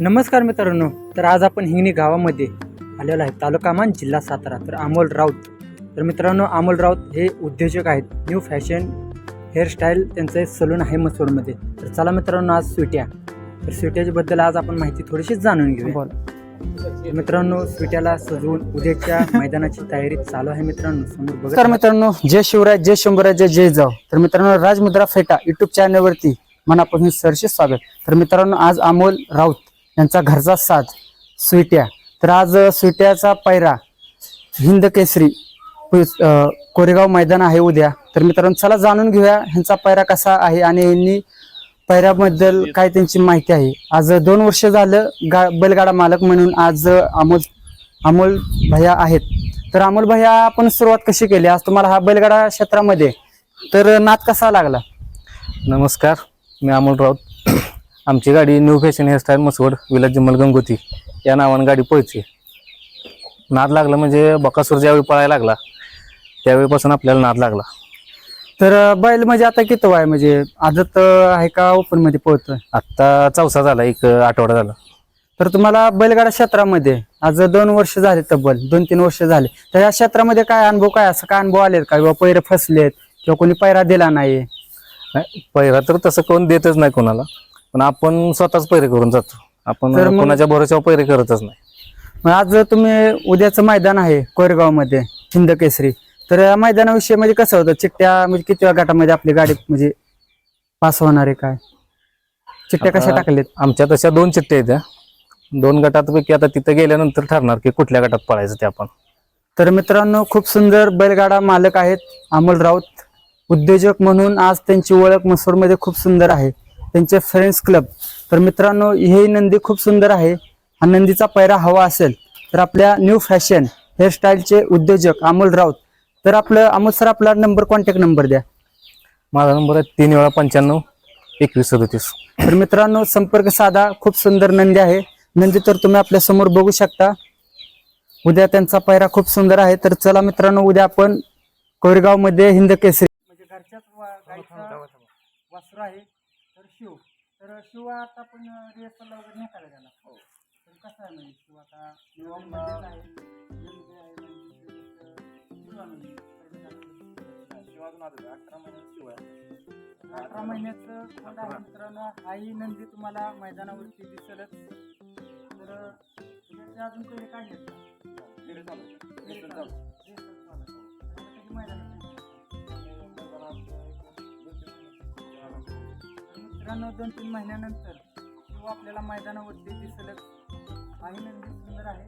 नमस्कार मित्रांनो तर आज आपण हिंगणी गावामध्ये आलेलो आहे. तालुका मान जिल्हा सातारा. तर अमोल राऊत. तर मित्रांनो अमोल राऊत हे उद्योजक आहेत. न्यू फॅशन हेअरस्टाईल त्यांचं सलून आहे मसोडमध्ये तर चला मित्रांनो आज स्विट्या. तर स्विट्याच्याबद्दल आज आपण माहिती थोडीशी जाणून घेऊया. तर मित्रांनो स्विट्याला सजवून उद्याच्या मैदानाची तयारी चालू आहे मित्रांनो. समोर बघा तर मित्रांनो जय शिवराय जय शंभराय जय जय जाव. तर मित्रांनो राजमुद्रा फेटा युट्यूब चॅनलवरती मनापासून सरसे स्वागत. तर मित्रांनो आज अमोल राऊत यांचा घरचा साथ स्विट्या. तर आज स्विट्याचा पैरा हिंद केसरी कोरेगाव मैदान आहे उद्या. तर मित्रांनो चला जाणून घेऊया ह्यांचा पैरा कसा आहे आणि यांनी पैऱ्याबद्दल काय त्यांची माहिती आहे. आज दोन वर्ष झालं गा बैलगाडा मालक म्हणून आज अमोल अमोल भैया आहेत. तर अमोल भैया आपण सुरुवात कशी केली? आज तुम्हाला हा बैलगाडा क्षेत्रामध्ये तर नाद कसा लागला? नमस्कार मी अमोल राऊत. आमची गाडी न्यू फॅशन हेअरस्टाईल मसवड विलास जमल गंगोती या नावानं गाडी पळते. नाद लागला म्हणजे बकासूर ज्यावेळी पळायला लागला त्यावेळीपासून आपल्याला नाद लागला. तर बैल म्हणजे आता किती वय म्हणजे आदत आहे का ओपनमध्ये पोहतोय आत्ता चौसा झाला एक आठवडा झाला. तर तुम्हाला बैलगाडा क्षेत्रामध्ये आज दोन वर्ष झाले तब्बल दोन तीन वर्ष झाले तर या क्षेत्रामध्ये काय अनुभव काय? असं काय अनुभव आलेत का? किंवा पैरे फसलेत किंवा कोणी पैरा दिला नाही पहिरा तर तसं कोण देतच नाही कोणाला. पण आपण स्वतःच पैरे करून जातो. आपण मग- कोणाच्या भरोश्यावर पैरे करतच नाही. मग आज तुम्ही उद्याचं मैदान आहे कोरेगावमध्ये हिंद केसरी तर या मैदानाविषयी म्हणजे कसं होतं? चिठ्ठ्या म्हणजे किती गटामध्ये आपली गाडी म्हणजे पास होणार आहे काय? चिठ्ठ्या कशा आता- टाकलेत आमच्या तशा दोन चिठ्ठ्या आहेत त्या दोन गटातपैकी आता तिथं गेल्यानंतर ठरणार की कुठल्या गटात पळायचं ते आपण. तर मित्रांनो खूप सुंदर बैलगाडा मालक आहेत अमोल राऊत. उद्योजक म्हणून आज त्यांची ओळख मसूरमध्ये खूप सुंदर आहे. त्यांचे फ्रेंड्स क्लब तर मित्रांनो हे नंदी खूप सुंदर आहे. हा नंदीचा पैरा हवा असेल तर आपल्या न्यू फॅशन हेअरस्टाईलचे उद्योजक अमोल राऊत. तर आपलं अमोल सर आपला नंबर कॉन्टॅक्ट नंबर द्या. माझा नंबर आहे तीन वेळा पंच्याण्णव एकवीस सदतीस. तर मित्रांनो संपर्क साधा. खूप सुंदर नंदी आहे. नंदी तर तुम्ही आपल्यासमोर बघू शकता. उद्या त्यांचा पैरा खूप सुंदर आहे. तर चला मित्रांनो उद्या आपण कोरेगावमध्ये हिंद केसरी म्हणजे घरच्याच वासरू आहे तर शिव. तर शिव आता आपण रिहर्सल वगैरे नाही करायला त्याला तर कसं आहे म्हणजे शिव आता? निवांतमध्येच आहे. शिव, शिव आहे. म्हणजे. अठरा महिन्याचं. आहे मित्रांनो हाही नंदी तुम्हाला मैदानावरती दिसेलच. तर त्याचे अजून पहिले काढलेत का? रेस चालू. रेस चालू. आता कधी मैदानात मित्रांनो दोन तीन महिन्यानंतर किंवा आपल्याला मैदानावरती दिसेलच. काही नंदी सुंदर आहे.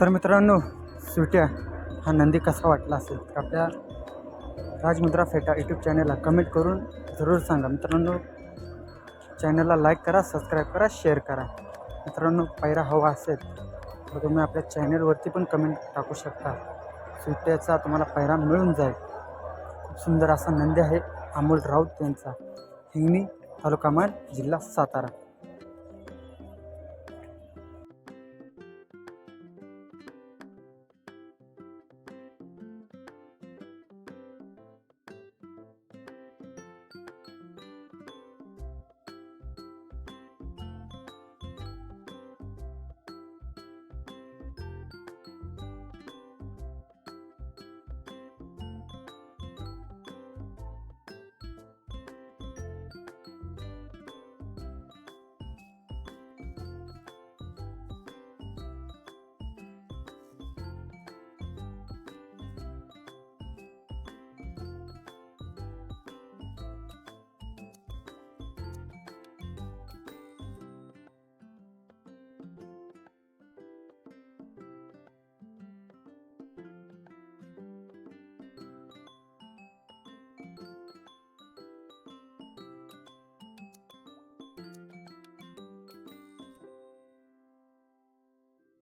तर मित्रांनो सुट्या हा नंदी कसा वाटला असेल तर आपल्या राजमुद्रा फेटा यूट्यूब चॅनलला कमेंट करून जरूर सांगा. मित्रांनो चॅनलला लाईक करा सबस्क्राईब करा शेअर करा. मित्रांनो पायरा हवा असेल तर तुम्ही आपल्या चॅनलवरती पण कमेंट टाकू शकता. सुट्याचा तुम्हाला पायरा मिळून जाईल. सुंदर असा नंदी आहे. अमोल राऊत यांचा. हिंगणी तालुका मान जिल्हा सातारा.